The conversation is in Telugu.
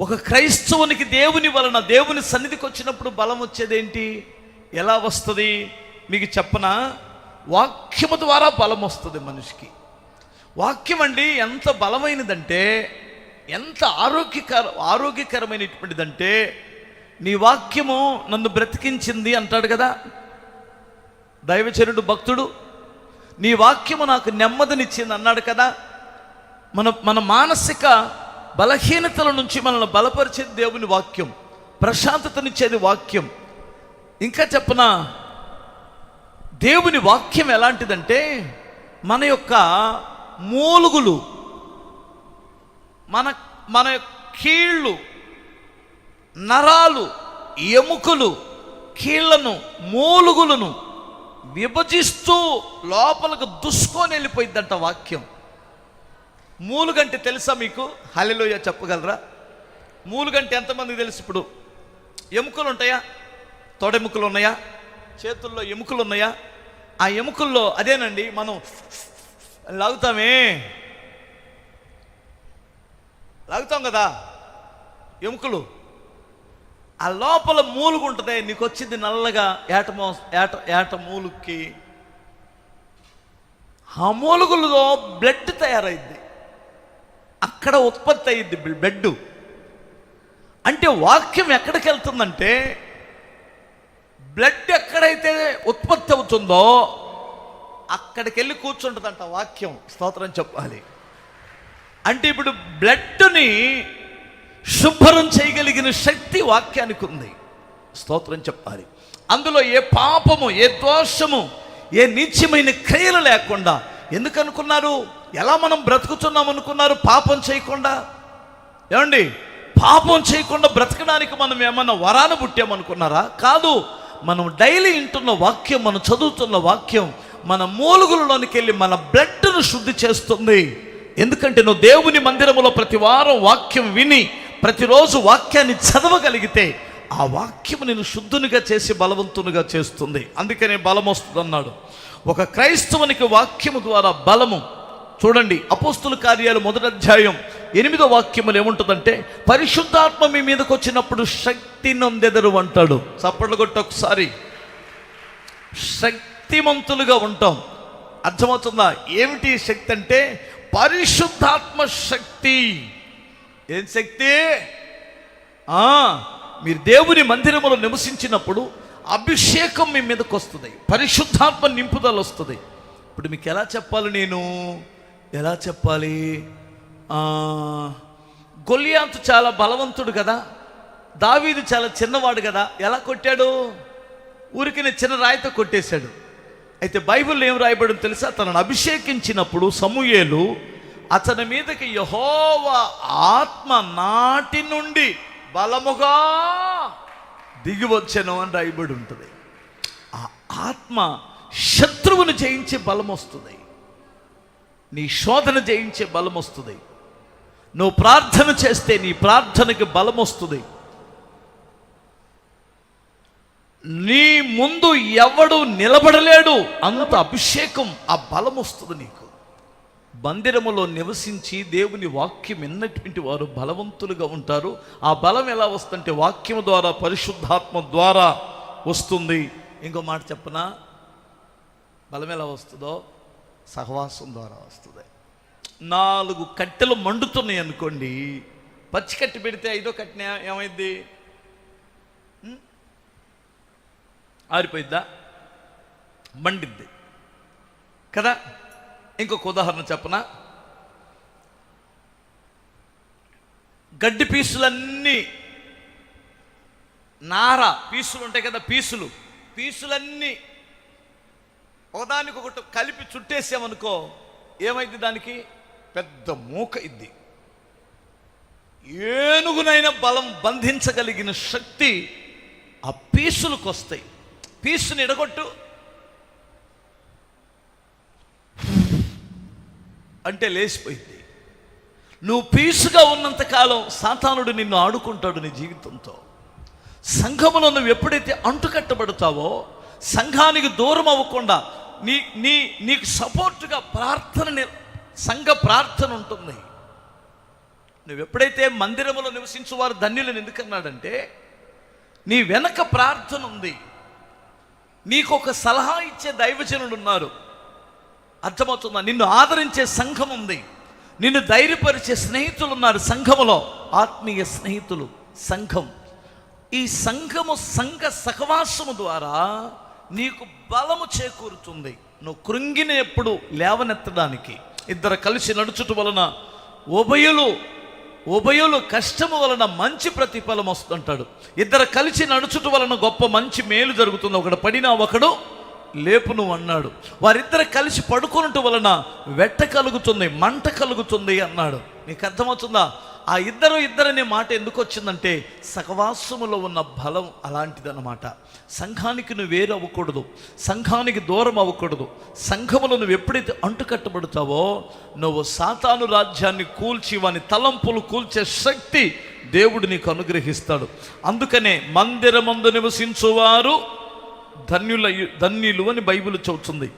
ఒక క్రైస్తవునికి దేవుని వలన దేవుని సన్నిధికి వచ్చినప్పుడు బలం వచ్చేదేంటి? ఎలా వస్తుంది? మీకు చెప్పన? వాక్యము ద్వారా బలం వస్తుంది మనిషికి. వాక్యం అండి ఎంత బలమైనదంటే ఎంత ఆరోగ్యకర ఆరోగ్యకరమైనటువంటిదంటే నీ వాక్యము నన్ను బ్రతికించింది అంటాడు కదా? దైవచరుడు భక్తుడు నీ వాక్యము నాకు నెమ్మదినిచ్చింది అన్నాడు కదా? మన మన మానసిక బలహీనతల నుంచి మనల్ని బలపరిచేది దేవుని వాక్యం. ప్రశాంతతనిచ్చేది వాక్యం. ఇంకా చెప్పన దేవుని వాక్యం ఎలాంటిదంటే మన యొక్క మూలుగులు మన మన కీళ్ళు నరాలు ఎముకలు కీళ్ళను మూలుగులను విభజిస్తూ లోపలకు దుసుకొని వెళ్ళిపోయిందంట వాక్యం. మూలుగంటే తెలుసా మీకు? హలిలోయ చెప్పగలరా? మూలుగంటే ఎంతమందికి తెలుసు ఇప్పుడు? ఎముకలు ఉంటాయా తొడెముకలు ఉన్నాయా చేతుల్లో ఎముకలు ఉన్నాయా ఆ ఎముకల్లో అదేనండి మనం లాగుతామే. లాగుతాం కదా? ఎముకలు. ఆ లోపల మూలుగు ఉంటుంది నీకు వచ్చింది నల్లగా ఏట మో ఏట ఏట మూలుక్కి. ఆ మూలుగులో బ్లడ్ తయారైద్ది. అక్కడ ఉత్పత్తి అయ్యింది బ్లడ్ అంటే వాక్యం ఎక్కడికి వెళ్తుందంటే బ్లడ్ ఎక్కడైతే ఉత్పత్తి అవుతుందో అక్కడికి వెళ్ళి కూర్చుంటుందంట వాక్యం. స్తోత్రం చెప్పాలి. అంటే ఇప్పుడు బ్లడ్ని శుభ్రం చేయగలిగిన శక్తి వాక్యానికి ఉంది. స్తోత్రం చెప్పాలి. అందులో ఏ పాపము ఏ దోషము ఏ నీచమైన క్రియలు లేకుండా ఎందుకు అనుకున్నారు? ఎలా మనం బ్రతుకుతున్నాం అనుకున్నారు? పాపం చేయకుండా. ఏమండి? పాపం చేయకుండా బ్రతకడానికి మనం ఏమన్నా వరాన పుట్టామనుకున్నారా? కాదు మనం డైలీ వింటున్న వాక్యం మనం చదువుతున్న వాక్యం మన మూలుగులలోనికి వెళ్ళి మన బ్లడ్ను శుద్ధి చేస్తుంది. ఎందుకంటే నువ్వు దేవుని మందిరములో ప్రతి వారం వాక్యం విని ప్రతిరోజు వాక్యాన్ని చదవగలిగితే ఆ వాక్యం నేను శుద్ధునిగా చేసి బలవంతునిగా చేస్తుంది. అందుకనే బలం వస్తుంది అన్నాడు ఒక క్రైస్తవునికి వాక్యము ద్వారా బలము. చూడండి అపోస్తుల కార్యాలు మొదటి అధ్యాయం ఎనిమిదో వాక్యములు ఏముంటుందంటే పరిశుద్ధాత్మ మీ మీదకి వచ్చినప్పుడు శక్తి నొందెదరు అంటాడు. చప్పట్లు కొట్టి ఒకసారి. శక్తిమంతులుగా ఉంటాం. అర్థమవుతుందా? ఏమిటి శక్తి అంటే పరిశుద్ధాత్మ శక్తి. ఏం శక్తి? మీరు దేవుని మందిరములో నివసించినప్పుడు అభిషేకం మీ మీదకి వస్తుంది. పరిశుద్ధాత్మ నింపుదల వస్తుంది. ఇప్పుడు మీకు ఎలా చెప్పాలి నేను? ఎలా చెప్పాలి? ఆ, గొలియాంతు చాలా బలవంతుడు కదా. దావీదు చాలా చిన్నవాడు కదా. ఎలా కొట్టాడు? ఊరికి చిన్న రాయితో కొట్టేశాడు. అయితే బైబిల్లో ఏం రాయబడి తెలుసా? తనను అభిషేకించినప్పుడు సమూయేలు అతని మీదకి యహోవ ఆత్మ నాటి నుండి బలముగా దిగివచ్చను అని రాయబడి ఉంటుంది. ఆ ఆత్మ శత్రువును జయించే బలం వస్తుంది. నీ శోధన జయించే బలం వస్తుంది. నువ్వు ప్రార్థన చేస్తే నీ ప్రార్థనకి బలం వస్తుంది. నీ ముందు ఎవడు నిలబడలేడు అంత అభిషేకం ఆ బలం వస్తుంది నీకు. మందిరములో నివసించి దేవుని వాక్యం విన్నటువంటి వారు బలవంతులుగా ఉంటారు. ఆ బలం ఎలా వస్తుందంటే వాక్యం ద్వారా పరిశుద్ధాత్మ ద్వారా వస్తుంది. ఇంకో మాట చెప్పనా? బలం ఎలా వస్తుందో? సహవాసం ద్వారా వస్తుంది. నాలుగు కట్టెలు మండుతున్నాయి అనుకోండి. పచ్చి కట్టి పెడితే ఐదో కట్టిన ఏమైంది? ఆరిపోయిద్దా? మండిద్ది. కదా? ఇంకొక ఉదాహరణ చెప్పనా? గడ్డి పీసులన్నీ నార పీసులు ఉంటాయి కదా పీసులు పీసులన్నీ ఒకదానికి ఒకటి కలిపి చుట్టేసామనుకో ఏమైంది దానికి? పెద్ద మూక ఇద్ది. ఏనుగునైనా బలం బంధించగలిగిన శక్తి ఆ పీసులకు వస్తాయి పీసుని ఎడగొట్టు అంటే లేచిపోయింది. నువ్వు పీసుగా ఉన్నంతకాలం సాతానుడు నిన్ను ఆడుకుంటాడు నీ జీవితంతో. సంఘములో నువ్వు ఎప్పుడైతే అంటుకట్టబడతావో సంఘానికి దూరం అవ్వకుండా నీ నీ నీకు సపోర్టుగా ప్రార్థన సంఘ ప్రార్థన ఉంటుంది. నువ్వు ఎప్పుడైతే మందిరములో నివసించు వారు ధన్యులను ఎందుకన్నాడంటే నీ వెనక ప్రార్థన ఉంది. నీకు ఒక సలహా ఇచ్చే దైవజనుడు ఉన్నారు. అర్థమవుతుందా? నిన్ను ఆదరించే సంఘం ఉంది. నిన్ను ధైర్యపరిచే స్నేహితులు ఉన్నారు సంఘములో. ఆత్మీయ స్నేహితులు సంఘం. ఈ సంఘము సంఘ సహవాసము ద్వారా నీకు బలము చేకూరుతుంది. నువ్వు కృంగిన ఎప్పుడు లేవనెత్తడానికి. ఇద్దరు కలిసి నడుచుట వలన ఉభయులు ఉభయులు కష్టము వలన మంచి ప్రతిఫలం వస్తుంటాడు. ఇద్దరు కలిసి నడుచుట వలన గొప్ప మంచి మేలు జరుగుతుంది. ఒకడు పడినా ఒకడు లేపును అన్నాడు. వారిద్దరు కలిసి పడుకున్నట్టు వలన వెట్ట కలుగుతుంది మంట కలుగుతుంది అన్నాడు. నీకు అర్థమవుతుందా? ఆ ఇద్దరు ఇద్దరనే మాట ఎందుకు వచ్చిందంటే సహవాసములో ఉన్న బలం అలాంటిదన్నమాట. సంఘానికి నువ్వు వేరు అవ్వకూడదు సంఘానికి దూరం అవ్వకూడదు. సంఘములో నువ్వు ఎప్పుడైతే అంటుకట్టబడతావో నువ్వు సాతాను రాజ్యాన్ని కూల్చి వాని తలంపులు కూల్చే శక్తి దేవుడు నీకు అనుగ్రహిస్తాడు. అందుకనే మందిరమందు నివసించువారు ధన్యుల ధన్యులు అని బైబిల్ చెబుతుంది.